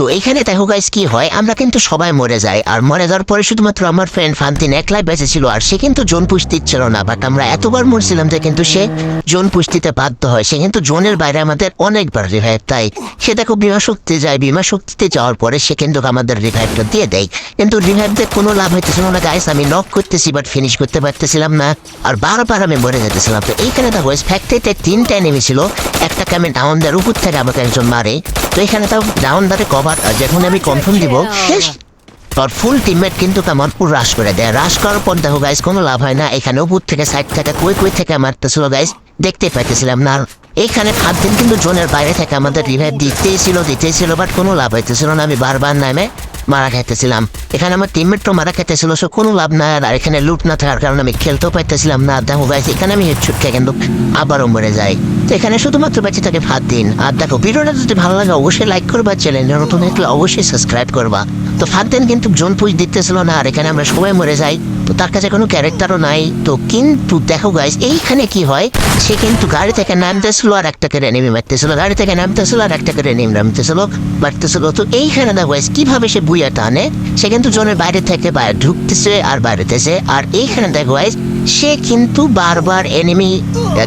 তো এখানে দেখো গাইস কি হয়? আমরা কিন্তু সবাই মরে যাই। আর মরে যাওয়ার পরে শুধুমাত্র আমার ফ্রেন্ড ফান্তিন একলাই বেঁচে ছিল, আর সে কিন্তু জোন পুষতে ছিল না। বাট আমরা এতবার মরছিলাম যে কিন্তু সে জোন পুষতিতে বাধ্য হয়। সে কিন্তু জোনের বাইরে আমাদের অনেকবার রিভাইভ তাই সে দেখো বিমা শক্তি যায়। বিমা শক্তিতে যাওয়ার পরে সে কিন্তু আমাদের রিভাইভটা দিয়ে দেয়। কিন্তু রিভাইভ দিয়ে কোনো লাভ হইতেছিল না গাইস আমি নক করতেছি বাট ফিনিশ করতে পারতেছিলাম না। আর বারবার আমি মরে যেতেছিলাম। তো এইখানে দেখো ফ্যাক্টরিতে তিনটা এনিমি ছিল। একটাকে আমি ডাউন দেওয়ার উপর থেকে আমাকে একজন মারে। তো এখানে তাও ডাউন দারে কভার যখন আমি কনফার্ম দিব শেষ। তোর ফুল টিমমেট কিন্তু আমার পুরো রাশ করে দেয়। রাশ করার পর দেখো গাইস কোনো লাভ হয় না। এখানে উপর থেকে সাইড থেকে কই কই থেকে মারতেছিল গাইস দেখতে পাইতেছিলাম না। এইখানে সাত দিন কিন্তু জোনের বাইরে থেকে আমাদের রিভাইভ দিতেই ছিল দিতেই ছিল বাট কোনো লাভ হইতেছিল না। আমি বারবার নামে মারা খাইতেছিলাম। এখানে আমার টিমমেট তো মারা খাইতেছিল সো কোনো লাভ নাই আর এখানে লুট না থাকার কারণে আমি খেলতেও পাইতেছিলাম না। দেখো গাইস এখানে আমি হেডশুট খেয়ে কিন্তু আবারও মরে যাই। তো এখানে শুধুমাত্র বেঁচে থাকে ভাত দিন আর দেখো, ভিডিওটা যদি ভালো লাগে, অবশ্যই লাইক করবা চ্যানেল নতুন থাকলে অবশ্যই সাবস্ক্রাইব করবা। তো ফাঁদ দিন কিন্তু জোন পুজ দিতেছিল না, আর এখানে আমরা সবাই মরে যাই। তার কাছে কোনো ক্যারেক্টারও নাই। তো কিন্তু দেখো গাইস এইখানে কি হয়, সে কিন্তু গাড়ি থেকে নামতেছিল আর একটা করে নেমে মারতেছিল। গাড়ি থেকে নামতেছিল আর একটা করে নেমে নামতেছিল মারতেছিল। তো এইখানে দেখো গাইস কীভাবে সে বুইয়া টানে, সে কিন্তু জনের বাইরে থেকে বাইরে ঢুকতেছে আর বাইরেতেছে। আর এইখানে দেখো গাইস সে কিন্তু বারবার এনিমি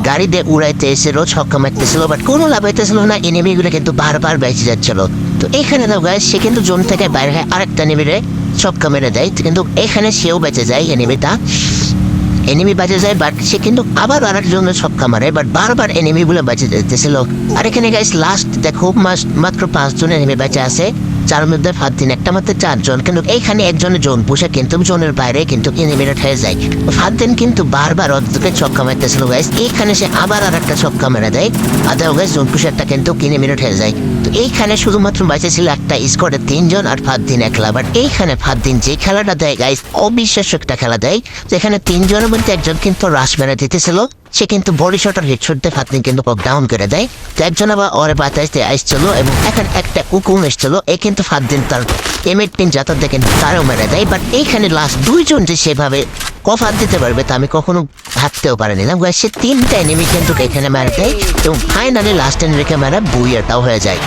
গাড়ি দিয়ে উড়াইতে এসেছিল, ছক্কা মারতেছিল বাট কোনো লাভ হইতেছিল না এনিমিগুলো কিন্তু বারবার বেঁচে যাচ্ছিল। তো এইখানে দেখো গাইস সে কিন্তু জোন থেকে বাইরে হয়ে আরেকটা নেমিরে ছক্কা মেরে দেয়, কিন্তু এখানে সেও বেঁচে যায় এনিমিটা এনিমি বাজে যায় বাট সে কিন্তু আবার আরেকজনের ছক্কা মারে বাট বারবার এনিমি গুলো বেঁচে যেতেছিল। আর এখানে গাইস লাস্ট দেখো মাত্র পাঁচজন এনিমি বেঁচে আছে। যার মধ্যে ফাঁদ দিন। একটা মাত্র চারজন, কিন্তু এইখানে একজনের জোন পুষে কিন্তু জোনের বাইরে কিন্তু এনিমিটা হয়ে যায়। ফাঁদ দিন কিন্তু বারবার অর্ধকে ছক্কা মারতেছিল গাইস এইখানে সে আবার আর একটা ছক্কা মেরে দেয়। আর দেখো গাইস জোন পুষেরটা কিন্তু কিনে মিনিট হয়ে যায়। তো এইখানে শুধুমাত্র বেঁচে ছিল একটা স্কোয়াডে তিনজন আর ফাঁদ দিন একলা। বাট এইখানে ফাঁদ দিন যে খেলাটা দেয় গাইস অবিশ্বাস্য একটা খেলা দেয়। যেখানে তিনজনের মধ্যে একজন কিন্তু রাশ মেরে দিতেছিল। সে কিন্তু বডি শটার হেডশট ফাতনি কিন্তু ডাউন করে দেয়। তো একজন আবার ওরে বাতাইতে আসছিল এবং এখন একটা কুকুর এসছিল, এ কিন্তু ফাত দিন তার এমএড পিন যাতার দেখেন তারও মেরে দেয়। বাট এইখানে লাস্ট দুইজন যে সেভাবে কফাত দিতে পারবে তা আমি কখনো ভাবতেও পারিনি। না সে তিনটা এনিমি কিন্তু এখানে মারা দেয় এবং ফাইনালি লাস্ট এনিমিকে মারা বুইয়াটাও হয়ে যায়।